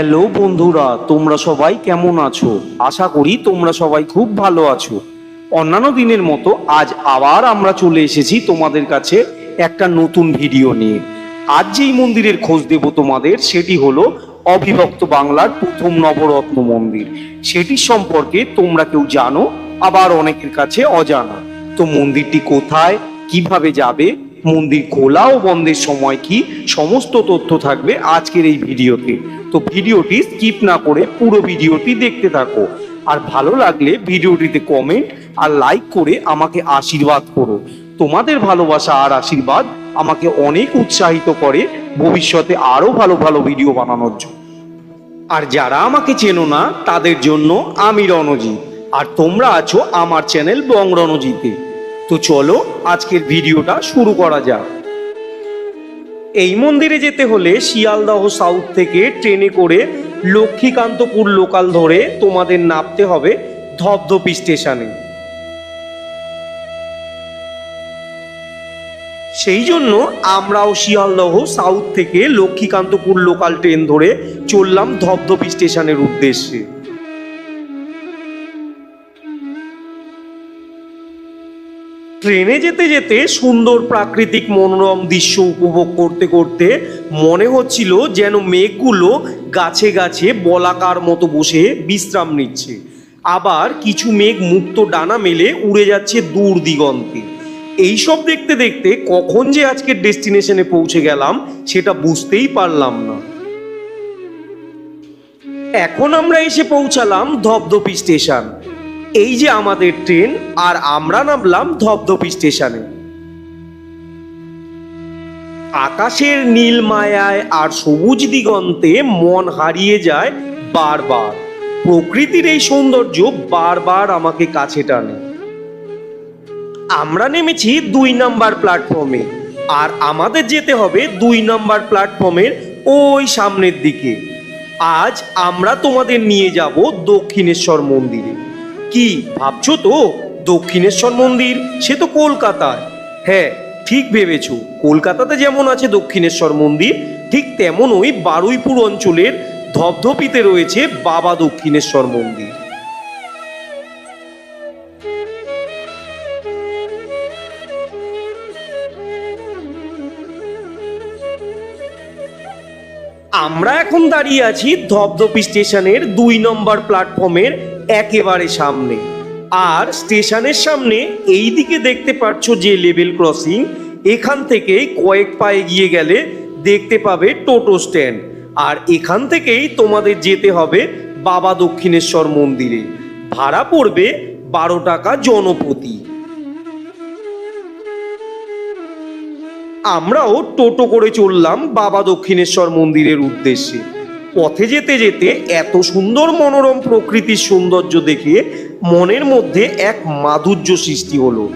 Hello বন্ধুরা, তোমরা সবাই কেমন আছো? আশা করি তোমরা সবাই খুব ভালো আছো। অন্যান্য দিনের মতো আজ আবার আমরা চলে এসেছি তোমাদের কাছে একটা নতুন ভিডিও নিয়ে। আজ যেই মন্দিরের খোঁজ দেব তোমাদের, সেটি হলো অবিভক্ত বাংলার প্রথম নবরত্ন মন্দির। সেটি সম্পর্কে তোমরা কেউ জানো, আবার অনেকের কাছে অজানা। তো মন্দিরটি কোথায়, কীভাবে যাবে মন্দির খোলা ও বন্ধের সময় কি? সমস্ত তথ্য থাকবে আজকের এই ভিডিওতে। তো ভিডিওটি স্কিপ না করে পুরো ভিডিওটি দেখতে থাকো। আর ভালো লাগলে ভিডিওটিতে কমেন্ট আর লাইক করে আমাকে আশীর্বাদ করো। তোমাদের ভালোবাসা আর আশীর্বাদ আমাকে অনেক উৎসাহিত করে ভবিষ্যতে আরও ভালো ভালো ভিডিও বানানোর জন্য। আর যারা আমাকে চেনো না, তাদের জন্য আমি রণজিৎ। আর তোমরা আছো আমার চ্যানেল বং রণজিতে। তো চলো আজকের ভিডিওটা শুরু করা যাক। এই মন্দিরে যেতে হলে শিয়ালদহ সাউথ থেকে ট্রেনে করে লক্ষ্মীকান্তপুর লোকাল ধরে তোমাদের নামতে হবে ধপধপি স্টেশনে। সেই জন্য আমরাও শিয়ালদহ সাউথ থেকে লক্ষ্মীকান্তপুর লোকাল ট্রেন ধরে চললাম ধপধপি স্টেশনের উদ্দেশ্যে। ট্রেনে যেতে যেতে সুন্দর প্রাকৃতিক মনোরম দৃশ্য উপভোগ করতে করতে মনে হচ্ছিল যেন মেঘগুলো গাছে গাছে বলাকার মতো বসে বিশ্রাম নিচ্ছে। আবার কিছু মেঘ মুক্ত ডানা মেলে উড়ে যাচ্ছে দূর দিগন্তে। এইসব দেখতে দেখতে কখন যে আজকের ডেস্টিনেশনে পৌঁছে গেলাম সেটা বুঝতেই পারলাম না। এখন আমরা এসে পৌঁছালাম ধপধপি স্টেশন। এই যে আমাদের ট্রেন, আর আমরা নামলাম ধপধপি স্টেশনে। আকাশের নীল মায়ায় আর সবুজ দিগন্তে মন হারিয়ে যায় বারবার। প্রকৃতির এই সৌন্দর্য বারবার আমাকে কাছে টানে। আমরা নেমেছি দুই নাম্বার প্ল্যাটফর্মে, আর আমাদের যেতে হবে দুই নাম্বার প্ল্যাটফর্মের ওই সামনের দিকে। আজ আমরা তোমাদের নিয়ে যাব দক্ষিণেশ্বর মন্দিরে। কি ভাবছ তো? দক্ষিণেশ্বর মন্দির, সে তো কলকাতায়। হ্যাঁ ঠিক ভেবেছো। কলকাতাতে যেমন আছে দক্ষিণেশ্বর মন্দির, ঠিক তেমনই বারুইপুর অঞ্চলের ধপধপিতে রয়েছে বাবা দক্ষিণেশ্বর মন্দির। আমরা এখন দাঁড়িয়ে আছি ধপধপি স্টেশনের দুই নম্বর প্ল্যাটফর্মের একেবারে সামনে। আর স্টেশনের সামনে এই দিকে দেখতে পাচ্ছ যে লেভেল ক্রসিং, এখান থেকে কয়েক পায়ে গিয়ে গেলে দেখতে পাবে টোটো স্ট্যান্ড। আর এখান থেকেই তোমাদের যেতে হবে বাবা দক্ষিণেশ্বর মন্দিরে। ভাড়া পড়বে বারো টাকা জনপ্রতি। আমরাও টোটো করে চললাম বাবা দক্ষিণেশ্বর মন্দিরের উদ্দেশ্যে। পথে যেতে যেতে এত সুন্দর মনোরম প্রকৃতির সৌন্দর্য দেখে মনের মধ্যে এক মাধুর্য সৃষ্টি হলো।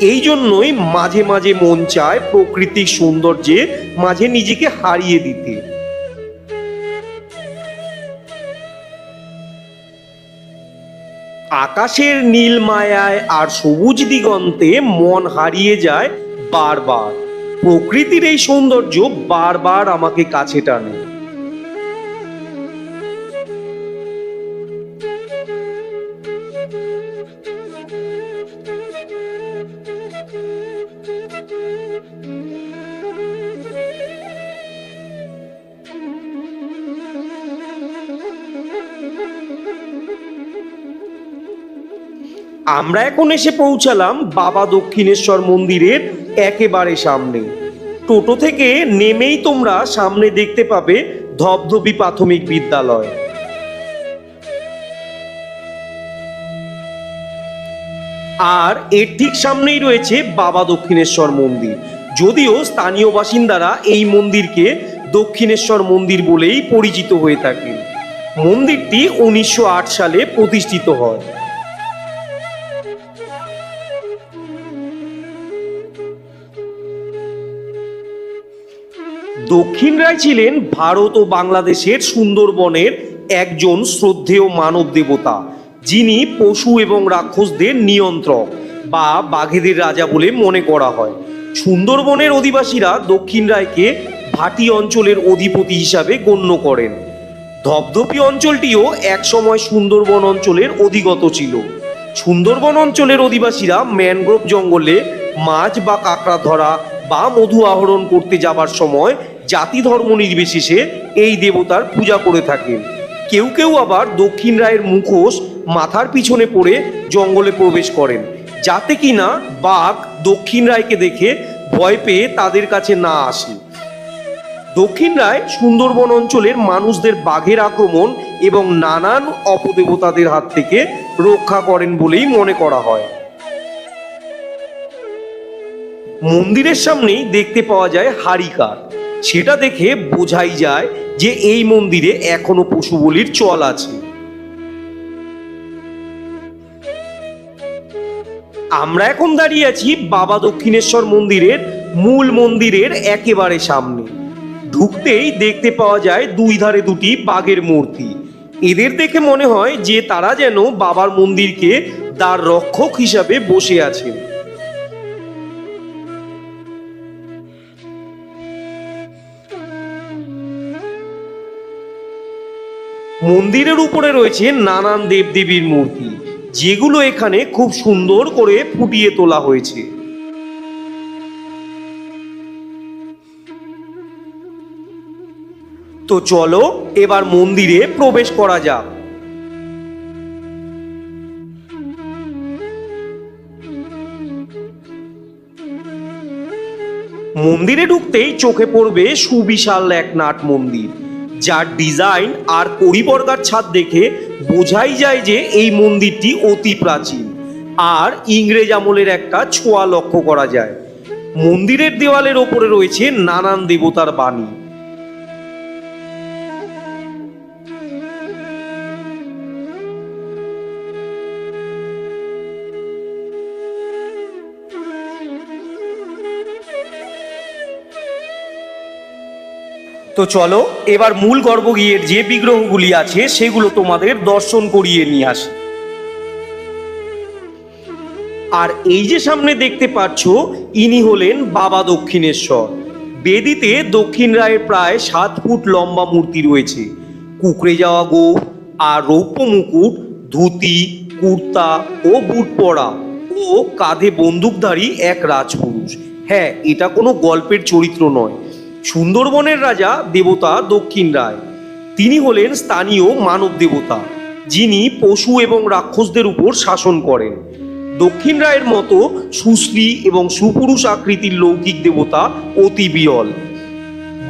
এই জন্যই মাঝে মাঝে মন চায় প্রকৃতির সৌন্দর্যে মাঝে নিজেকে হারিয়ে দিতে। আকাশের নীল মায়ায় আর সবুজ দিগন্তে মন হারিয়ে যায় বারবার। প্রকৃতির এই সৌন্দর্য বারবার আমাকে কাছে টানে। আমরা এখন এসে পৌঁছালাম বাবা দক্ষিণেশ্বর মন্দিরের একেবারে সামনে। টোটো থেকে নেমেই তোমরা সামনে দেখতে পাবে ধবধবি প্রাথমিক বিদ্যালয়। আর এর ঠিক সামনেই রয়েছে বাবা দক্ষিণেশ্বর মন্দির। যদিও স্থানীয় বাসিন্দারা এই মন্দিরকে দক্ষিণেশ্বর মন্দির বলেই পরিচিত হয়ে থাকে মন্দিরটি উনিশশো আট সালে প্রতিষ্ঠিত হয়। দক্ষিণ রায় ছিলেন ভারত ও বাংলাদেশের সুন্দরবনের একজন শ্রদ্ধেয় মানব দেবতা, যিনি পশু এবং রাক্ষসদের নিয়ন্ত্রক বা বাঘেদের রাজা বলে মনে করা হয়। সুন্দরবনের অধিবাসীরা দক্ষিণ রায়কে ভাটি অঞ্চলের অধিপতি হিসাবে গণ্য করেন। ধপধপি অঞ্চলটিও একসময় সুন্দরবন অঞ্চলের অধিগত ছিল। সুন্দরবন অঞ্চলের অধিবাসীরা ম্যানগ্রোভ জঙ্গলে মাছ বা কাঁকড়া ধরা বা মধু আহরণ করতে যাবার সময় জাতি ধর্ম নির্বিশেষে এই দেবতার পূজা করে থাকেন। কেউ কেউ আবার দক্ষিণ রায়ের মুখোশ মাথার পিছনে পড়ে জঙ্গলে প্রবেশ করেন, যাতে কিনা বাঘ দক্ষিণ রায়কে দেখে ভয় পেয়ে তাদের কাছে না আসে। দক্ষিণ রায় সুন্দরবন অঞ্চলের মানুষদের বাঘের আক্রমণ এবং নানান অপদেবতাদের হাত থেকে রক্ষা করেন বলেই মনে করা হয়। মন্দিরের সামনেই দেখতে পাওয়া যায় হারিকার। সেটা দেখে বোঝাই যায় যে এই মন্দিরে এখনও পশু বলির চল আছে। আমরা এখন দাঁড়িয়ে আছি বাবা দক্ষিণেশ্বর মন্দিরের মূল মন্দিরের একেবারে সামনে। ঢুকতেই দেখতে পাওয়া যায় দুই ধারে দুটি বাঘের মূর্তি। এদের দেখে মনে হয় যে তারা যেন বাবার মন্দিরকে দ্বার রক্ষক হিসাবে বসে আছেন। মন্দিরের উপরে রয়েছে নানান দেবদেবীর মূর্তি, যেগুলো এখানে খুব সুন্দর করে ফুটিয়ে তোলা হয়েছে। তো চলো এবার মন্দিরে প্রবেশ করা যাক। মন্দিরে ঢুকতেই চোখে পড়বে সুবিশাল এক নাট মন্দির। যার ডিজাইন আর করিবর্গার ছাদ দেখে বোঝাই যায় যে এই মন্দিরটি অতি প্রাচীন। আর ইংরেজ আমলের একটা ছোঁয়া লক্ষ্য করা যায়। মন্দিরের দেওয়ালের ওপরে রয়েছে নানান দেবতার বাণী। তো চলো, এবার মূল গর্ভগৃহের যে বিগ্রহগুলি আছে, সেগুলো তোমাদের দর্শন করিয়ে নিয়ে আসি। আর এই যে সামনে দেখতে পাচ্ছ, ইনি হলেন বাবা দক্ষিণেশ্বর। বেদিতে দক্ষিণ রায়ের প্রায় সাত ফুট লম্বা মূর্তি রয়েছে। কুকড়ে যাওয়া গো আর রৌপ্য মুকুট, ধুতি, কুর্তা ও বুট পরা ও কাঁধে বন্দুকধারী এক রাজপুরুষ। হ্যাঁ এটা কোনো গল্পের চরিত্র নয়। সুন্দরবনের রাজা দেবতা দক্ষিণ রায়। তিনি হলেন স্থানীয় মানব দেবতা, যিনি পশু এবং রাক্ষসদের উপর শাসন করেন। দক্ষিণ রায়ের মতো সুশ্রী এবং সুপুরুষ আকৃতির লৌকিক দেবতা অতি বিরল।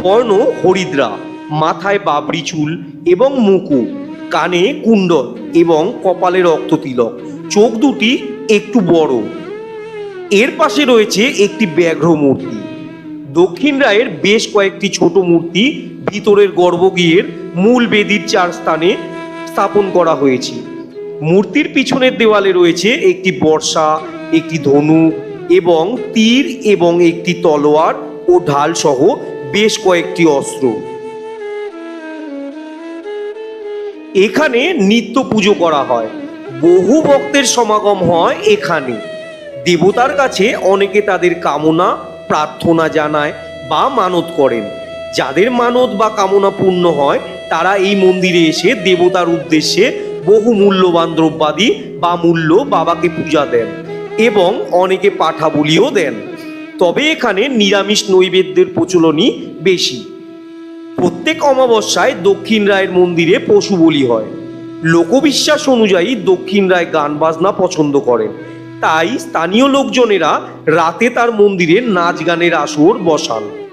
বর্ণ হরিদ্রা, মাথায় বাবরি চুল এবং মুকুট, কানে কুণ্ডল এবং কপালে রক্ততিলক চোখ দুটি একটু বড়। এর পাশে রয়েছে একটি ব্যাঘ্র মূর্তি দক্ষিণ রায়ের বেশ কয়েকটি ছোট মূর্তি ভিতরের গর্ভগৃহের মূল বেদির চার স্থানে স্থাপন করা হয়েছে। মূর্তির পিছনের দেওয়ালে রয়েছে একটি বর্ষা, একটি ধনু এবং তীর এবং একটি তলোয়ার ও ঢাল সহ বেশ কয়েকটি অস্ত্র। এখানে নিত্য পুজো করা হয়। বহু ভক্তের সমাগম হয় এখানে। দেবতার কাছে অনেকে তাদের কামনা প্রার্থনা জানায় বা মানত করেন। যাদের মানত বা কামনা পূর্ণ হয়, তারা এই মন্দিরে এসে দেবতার উদ্দেশ্যে বহু মূল্যবান দ্রব্যাদি বা মূল্য বাবাকে পূজা দেন এবং অনেকে পাঠা বলিও দেন। তবে এখানে নিরামিষ নৈবেদ্যের প্রচলনই বেশি। প্রত্যেক অমাবস্যায় দক্ষিণ রায়ের মন্দিরে পশু বলি হয়। লোকবিশ্বাস অনুযায়ী দক্ষিণ রায় গান বাজনা পছন্দ করেন। তাই স্থানীয় লোকজনেরা রাতে তার মন্দিরে নাচ গানের আসর বসান।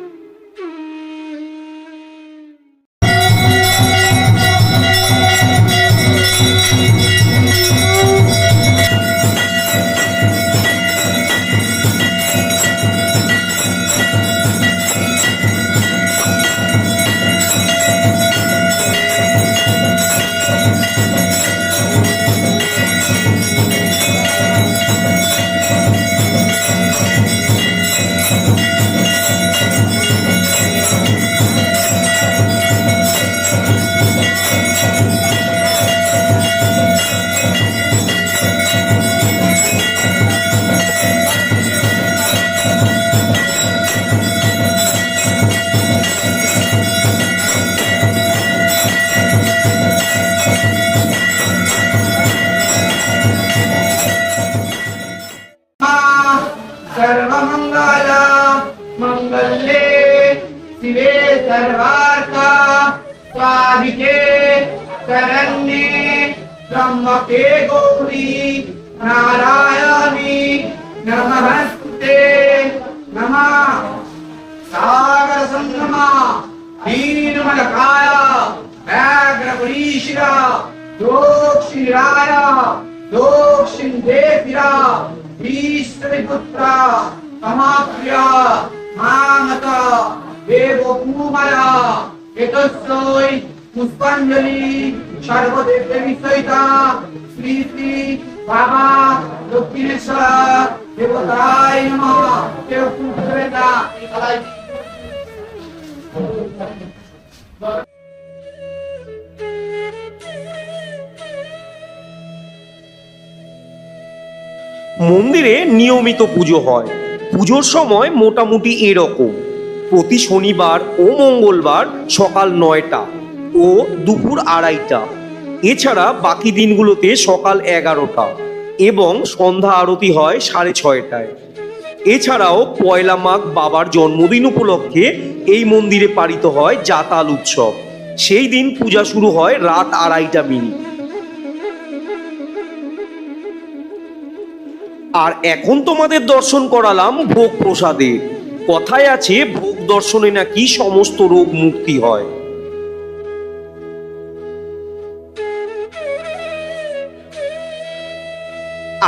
दोक्षिण देविरा ईश्वरिपुत्रा समाप्रिया मामत দেবকুমারা এতস্যই পুষ্পাঞ্জলি সর্বদেব বিষয়িতা শ্রী শ্রী বাবা দক্ষিণেশ্বর দেবতায় নমঃ কেউ পুত্রে না মন্দিরে নিয়মিত পুজো হয়। পুজোর সময় মোটামুটি এরকম। প্রতি শনিবার ও মঙ্গলবার সকাল নয়টা ও দুপুর আড়াইটা। এছাড়া বাকি দিনগুলোতে সকাল এগারোটা এবং সন্ধ্যা আরতি হয় সাড়ে ছয়টায়। এছাড়াও পয়লা মাঘ বাবার জন্মদিন উপলক্ষে এই মন্দিরে পালিত হয় জাতাল উৎসব। সেই দিন পূজা শুরু হয় রাত আড়াইটা মিনিট। আর এখন তোমাদের দর্শন করালাম ভোগ প্রসাদের কথায় আছে, ভোগ দর্শনে নাকি সমস্ত রোগ মুক্তি হয়।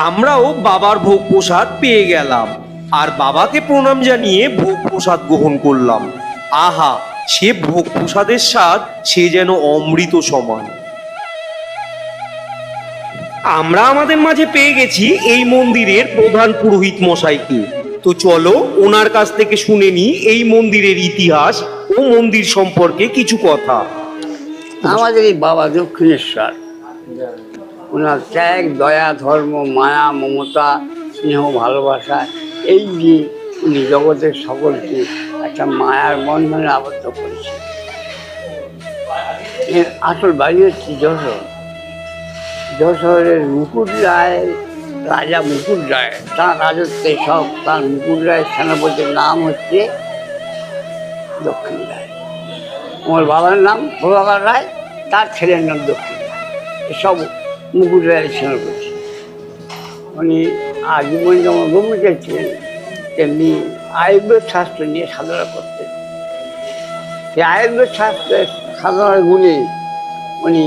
আমরাও বাবার ভোগ প্রসাদ পেয়ে গেলাম, আর বাবাকে প্রণাম জানিয়ে ভোগ প্রসাদ গ্রহণ করলাম। আহা, সে ভোগ প্রসাদের স্বাদ, সে যেন অমৃত সমান। আমরা আমাদের মাঝে পেয়ে গেছি এই মন্দিরের প্রধান পুরোহিত মশাইকে। তো চলো ওনার কাছ থেকে শুনে নি এই মন্দিরের ইতিহাস ও মন্দির সম্পর্কে কিছু কথা। আমাদের এই বাবা দক্ষিণেশ্বর, ওনার ত্যাগ, দয়া, ধর্ম, মায়া, মমতা, স্নেহ, ভালোবাসা, এই যে উনি জগতের সকলকে একটা মায়ার বন্ধনে আবদ্ধ করেছে এর আসল বাড়ি হচ্ছে যশোর যশোরের মুকুট রায়, রাজা মুকুট রায়, তার রাজত্বে সব, তার মুকুট রায়ের সেনাপতির নাম হচ্ছে দক্ষিণ রায়। আমার বাবার নাম প্রভাকর রায়, তার ছেলের নাম দক্ষিণ রায়। এসব মুকুট রায়ের সেনাপতি। উনি আজীবন যেমন ব্রহ্মচারী ছিলেন, তেমনি আয়ুর্বেদ শাস্ত্র নিয়ে সাধনা করতেন। সেই আয়ুর্বেদ শাস্ত্রের সাধনার গুণে উনি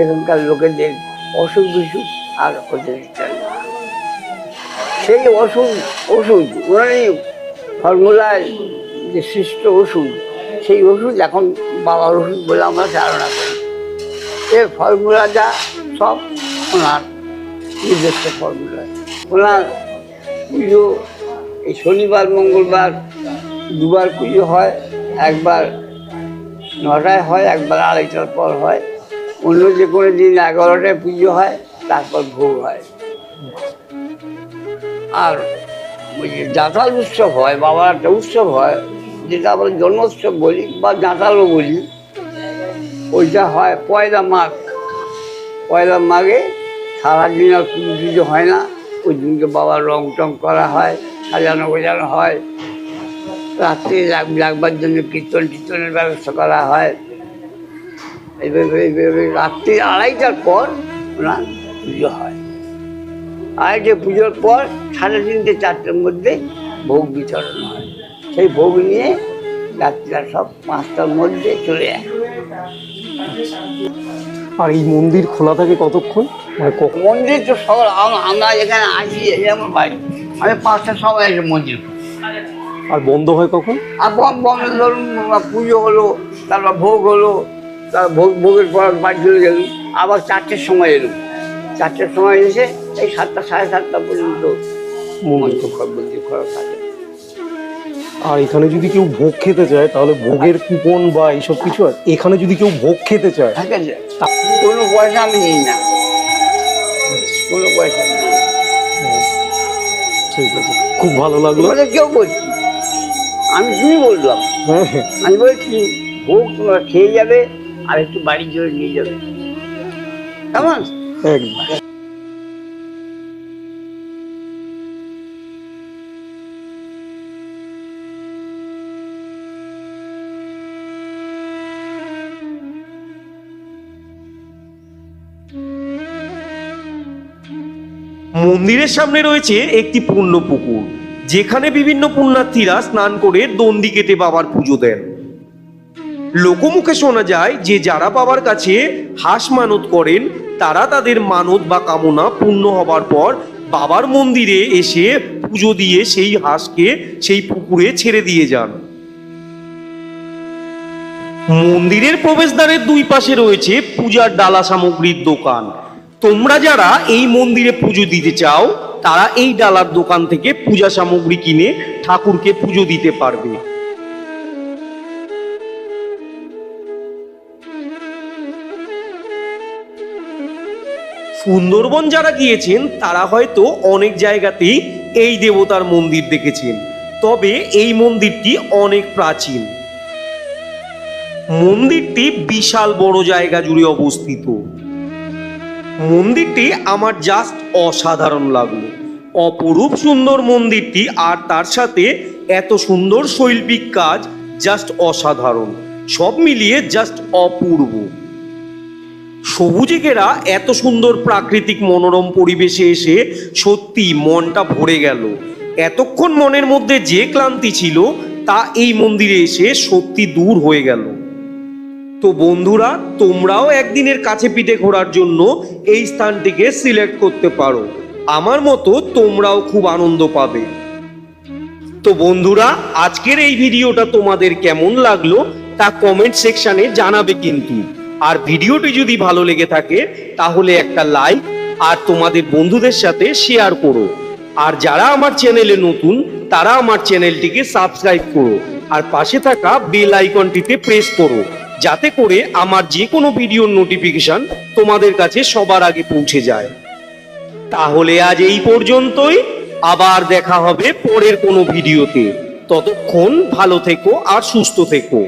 এখানকার লোকেদের অসুখ বিসুখ আর হতে দিতেন না। সেই ওষুধ ওষুধ ওনারই ফর্মুলায় যে সৃষ্ট ওষুধ, সেই ওষুধ এখন বাবার ওষুধ বলে আমরা ধারণা করি। এর ফর্মুলাটা সব ওনার নিজস্ব ফর্মুলা। ওনার পুজো, এই শনিবার, মঙ্গলবার দুবার পুজো হয়, একবার নটায় হয়, একবার আড়াইটার পর হয়। অন্য যে কোনো দিন এগারোটায় পুজো হয়, তারপর ভোগ হয়। আর ওই যে জাতাল উৎসব হয় বাবার একটা উৎসব হয়, যেটা আমরা জন্মোৎসব বলি বা জাতালও বলি, ওইটা হয় পয়লা মাঘ। পয়লা মাঘে সারাদিন আর কোনো পুজো হয় না, ওই দিনকে বাবার রং টং করা হয়, সাজানো গোজানো হয়। রাত্রে লাগবার জন্য কীর্তন টীর্তনের ব্যবস্থা করা হয়। এইভাবে রাত্রি আড়াইটার পর ওনার পুজো হয়। আড়াইটে পুজোর পর সাড়ে তিনটে চারটের মধ্যে ভোগ বিতরণ হয়। সেই ভোগ নিয়ে যাত্রীরা সব পাঁচটার মধ্যে চলে যায়। আর এই মন্দির খোলা থাকে কতক্ষণ? মানে মন্দির তো সব আম- আমরা এখানে আসি আমার বাড়ি। আমি পাঁচটার সময় এসে মন্দির আর বন্ধ হয় কখন? আর বম ধরুন পুজো হলো তারপর ভোগ হলো তারপর ভোগ ভোগের পর বাড়ি চলে গেল। আবার চারটের সময় এলো। চারটের সময় এসে এই সাতটা সাড়ে সাতটা পর্যন্ত খোলা- মন্দির খোলা থাকে। আর এখানে যদি কেউ ভোগ খেতে চায় তাহলে ভোগের কুপন বা এইসব কিছু আছে? এখানে যদি কেউ ভোগ খেতে চায়? থাকে যে। কোনো পয়সা আমি নিই না। কোনো পয়সা নিই। ঠিক আছে। খুব ভালো লাগল। কেউ বলছি আমি তুমি বললাম। হ্যাঁ হ্যাঁ। আমি বলছি ভোগ তোমরা খেয়ে যাবে। আর একটু বাড়ির জোরে নিয়ে যাবে। কেমন? মন্দিরের সামনে রয়েছে একটি পূর্ণ পুকুর, যেখানে বিভিন্ন পুণ্যার্থীরা স্নান করে দন্দি কেটে বাবার পুজো দেন। লোকমুখে শোনা যায় যে যারা বাবার কাছে হাঁস মানত করেন, তারা তাদের মানত বা কামনা পূর্ণ হবার পর বাবার মন্দিরে এসে পুজো দিয়ে সেই হাঁসকে সেই পুকুরে ছেড়ে দিয়ে যান। মন্দিরের প্রবেশদ্বারের দুই পাশে রয়েছে পূজার ডালা সামগ্রীর দোকান। তোমরা যারা এই মন্দিরে পুজো দিতে চাও, তারা এই ডালার দোকান থেকে পূজা সামগ্রী কিনে ঠাকুরকে পুজো দিতে পারবে। সুন্দরবন যারা গিয়েছেন, তারা হয়তো অনেক জায়গাতেই এই দেবতার মন্দির দেখেছেন। তবে এই মন্দিরটি অনেক প্রাচীন। মন্দিরটি বিশাল বড় জায়গা জুড়ে অবস্থিত। মন্দিরটি আমার জাস্ট অসাধারণ লাগল। অপরূপ সুন্দর মন্দিরটি আর তার সাথে এত সুন্দর শৈল্পিক কাজ জাস্ট অসাধারণ। সব মিলিয়ে জাস্ট অপূর্ব। সবুজে ঘেরা এত সুন্দর প্রাকৃতিক মনোরম পরিবেশে এসে সত্যি মনটা ভরে গেল। এতক্ষণ মনের মধ্যে যে ক্লান্তি ছিল, তা এই মন্দিরে এসে সত্যি দূর হয়ে গেল। তো বন্ধুরা, তোমরাও একদিনের কাছে পিঠে ঘোরার জন্য এই স্থানটিকে সিলেক্ট করতে পারো। আমার মতো তোমরাও খুব আনন্দ পাবে। তো বন্ধুরা, আজকের এই ভিডিওটা তোমাদের কেমন লাগল তা কমেন্ট সেকশনে জানাবে কিন্তু। আর ভিডিওটি যদি ভালো লেগে থাকে, তাহলে একটা লাইক আর তোমাদের বন্ধুদের সাথে শেয়ার করো। আর যারা আমার চ্যানেলে নতুন, তারা আমার চ্যানেলটিকে সাবস্ক্রাইব করো আর পাশে থাকা বেল আইকনটিতে প্রেস করো, যাতে করে আমার যে কোনো ভিডিওর নোটিফিকেশন তোমাদের কাছে সবার আগে পৌঁছে যায়। তাহলে আজ এই পর্যন্তই, আবার দেখা হবে পরের কোনো ভিডিওতে। ততক্ষণ ভালো থেকো আর সুস্থ থেকো।